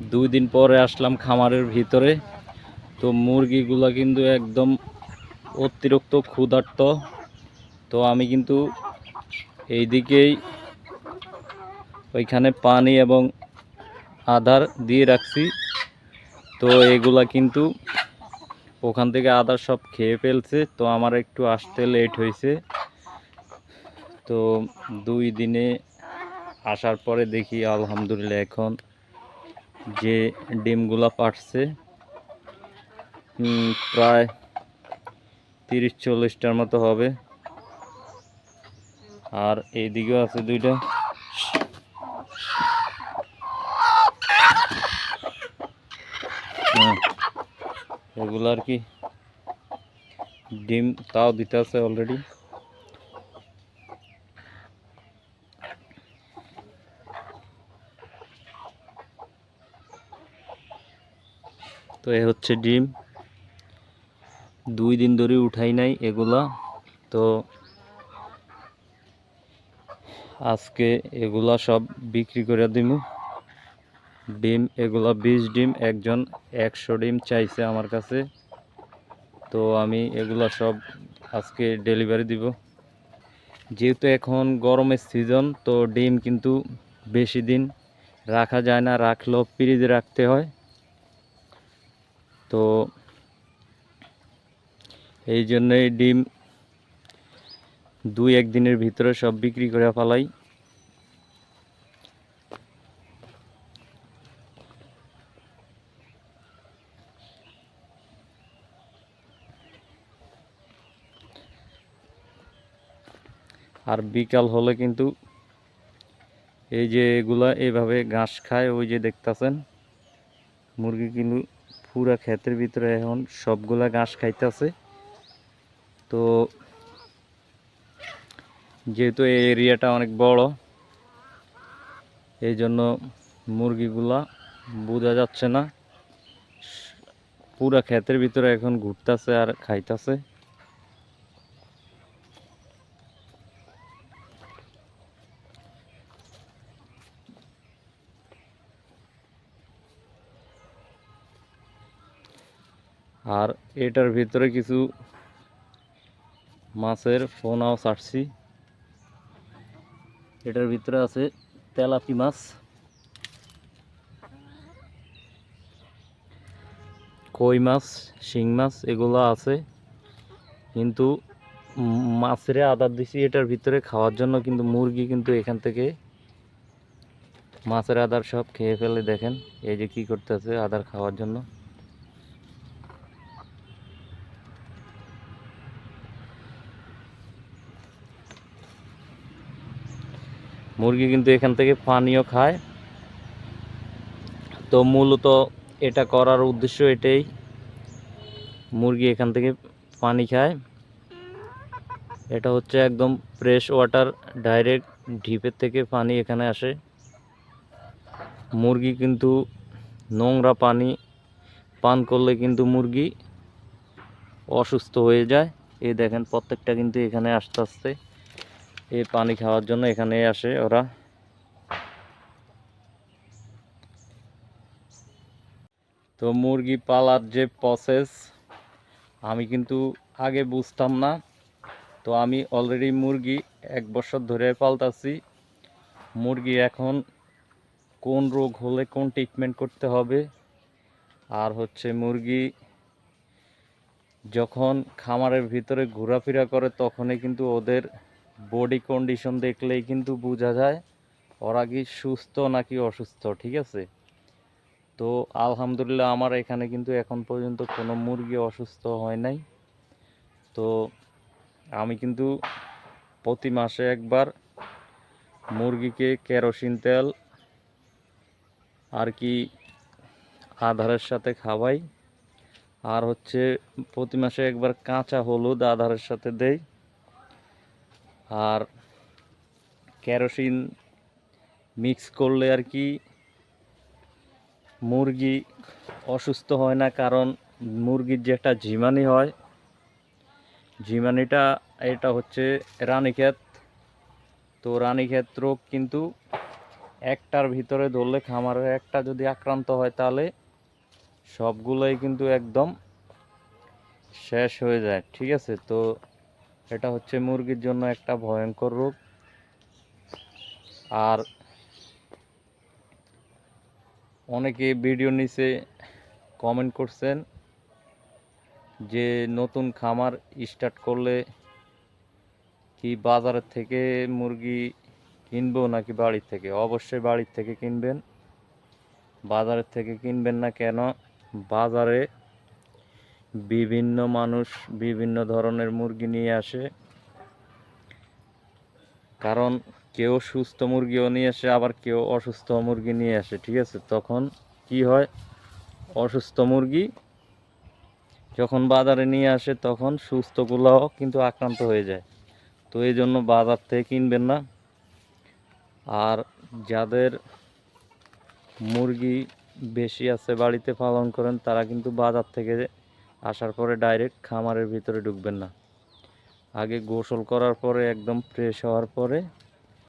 দুই দিন পরে আসলাম খামারের ভিতরে। তো মুরগিগুলো কিন্তু একদম অতিরিক্ত ক্ষুধার্ত। তো আমি কিন্তু এইদিকেই ওইখানে পানি এবং আধার দিয়ে রাখছি। তো এগুলা কিন্তু ওখান থেকে আদার সব খেয়ে ফেলছে। তো আমার একটু আসতে লেট হয়েছে। তো দুই দিনে আসার পরে দেখি আলহামদুলিল্লাহ এখন যে ডিমগুলা পাটছে প্রায় তিরিশ চল্লিশটার মতো হবে। আর এইদিকেও আছে দুইটা। হুম, এগুলো আর কি। ডিম তাও দিতে আছে অলরেডি। তো এ হচ্ছে ডিম। দুই দিন ধরে উঠাই নাই এগুলা। তো আজকে এগুলা সব বিক্রি করে দিব ডিম এগুলা বিশ ডিম, একজন একশো ডিম চাইছে আমার কাছে। তো আমি এগুলা সব আজকে ডেলিভারি দিব। যেহেতু এখন গরমের সিজন, তো ডিম কিন্তু বেশি দিন রাখা যায় না। রাখলেও ফ্রিজে রাখতে হয়। তো এই জন্যই ডিম দুই একদিনের ভিতরে সব বিক্রি করে ফেলাই। আর বিকাল হলে কিন্তু এই যে এগুলা এইভাবে ঘাস খায়, ওই যে দেখতাছেন, মুরগি কিন্তু পুরা ক্ষেতের ভিতরে এখন সবগুলা ঘাস খাইতেছে। তো যেহেতু এই এরিয়াটা অনেক বড় এই জন্য মুরগিগুলা বোঝা যাচ্ছে না। পুরা ক্ষেতের ভিতরে এখন ঘুরতেছে আর খাইতেছে। আর এটার ভিতরে কিছু মাছের ফোনাও ছাড়ছি। এটার ভিতরে আছে তেলাপি মাছ। কই মাছ, শিং মাছ, এগুলো আছে। কিন্তু মাছের আদার দিছি এটার ভিতরে খাওয়ার জন্য, কিন্তু মুরগি কিন্তু এখান থেকে মাছের আদার সব খেয়ে ফেলে দেখেন। এই যে কি করতেছে আদার খাওয়ার জন্য। মুরগি কিন্তু এখান থেকে পানিও খায়। তো মূলত এটা করার উদ্দেশ্য এটাই, মুরগি এখান থেকে পানি খায়। এটা হচ্ছে একদম ফ্রেশ ওয়াটার ডাইরেক্ট ঢিপের থেকে পানি এখানে আসে। মুরগি কিন্তু নোংরা পানি পান করলে কিন্তু মুরগি অসুস্থ হয়ে যায়। এই দেখেন প্রত্যেকটা কিন্তু এখানে আস্তে আস্তে এই পানি খাওয়ার জন্য এখানে আসে ওরা। তো মুরগি পালার যে প্রসেস আমি কিন্তু আগে বুঝতাম না। তো আমি অলরেডি মুরগি এক বছর ধরে পালতাছি। মুরগি এখন কোন রোগ হলে কোন ট্রিটমেন্ট করতে হবে? আর হচ্ছে মুরগি যখন খামারের ভিতরে ঘোরাফেরা করে, তখনই কিন্তু ওদের বডি কন্ডিশন দেখলেই কিন্তু বোঝা যায়, ওরা কি সুস্থ নাকি অসুস্থ, ঠিক আছে? তো আলহামদুলিল্লাহ আমার এখানে কিন্তু এখন পর্যন্ত কোনো মুরগি অসুস্থ হয় নাই। তো আমি কিন্তু প্রতি মাসে একবার মুরগিকে কেরোসিন তেল আর কি আধারের সাথে খাওয়াই, আর হচ্ছে প্রতি মাসে একবার কাঁচা হলুদ আধারের সাথে দেই। আর কেরোসিন মিক্স করলে আর কি মুরগি অসুস্থ হয় না, কারণ মুরগির যে একটা ঝিমানি হয় ঝিমানিটা এটা হচ্ছে রানীক্ষেত। তো রানীক্ষেত রোগ কিন্তু একটার ভিতরে ধরলে খামারের একটা যদি আক্রান্ত হয় তাহলে সবগুলোই কিন্তু একদম শেষ হয়ে যায়, ঠিক আছে? তো এটা হচ্ছে মুরগির জন্য একটা ভয়ঙ্কর রোগ। আর অনেকে ভিডিও নিচে কমেন্ট করছেন যে নতুন খামার স্টার্ট করলে কি বাজারের থেকে মুরগি কিনবো নাকি বাড়ির থেকে? অবশ্যই বাড়ির থেকে কিনবেন। বাজারের থেকে কিনবেন না কেন? বাজারে বিভিন্ন মানুষ বিভিন্ন ধরনের মুরগি নিয়ে আসে। কারণ কেউ সুস্থ মুরগিও নিয়ে আসে, আবার কেউ অসুস্থ মুরগি নিয়ে আসে, ঠিক আছে? তখন কি হয়? অসুস্থ মুরগি যখন বাজারে নিয়ে আসে, তখন সুস্থগুলোও কিন্তু আক্রান্ত হয়ে যায়। তো এই জন্য বাজার থেকে কিনবেন না। আর যাদের মুরগি বেশি আছে বাড়িতে পালন করেন, তারা কিন্তু বাজার থেকে আসার পরে ডাইরেক্ট খামারের ভিতরে ঢুকবেন না। আগে গোসল করার পরে, একদম ফ্রেশ হওয়ার পরে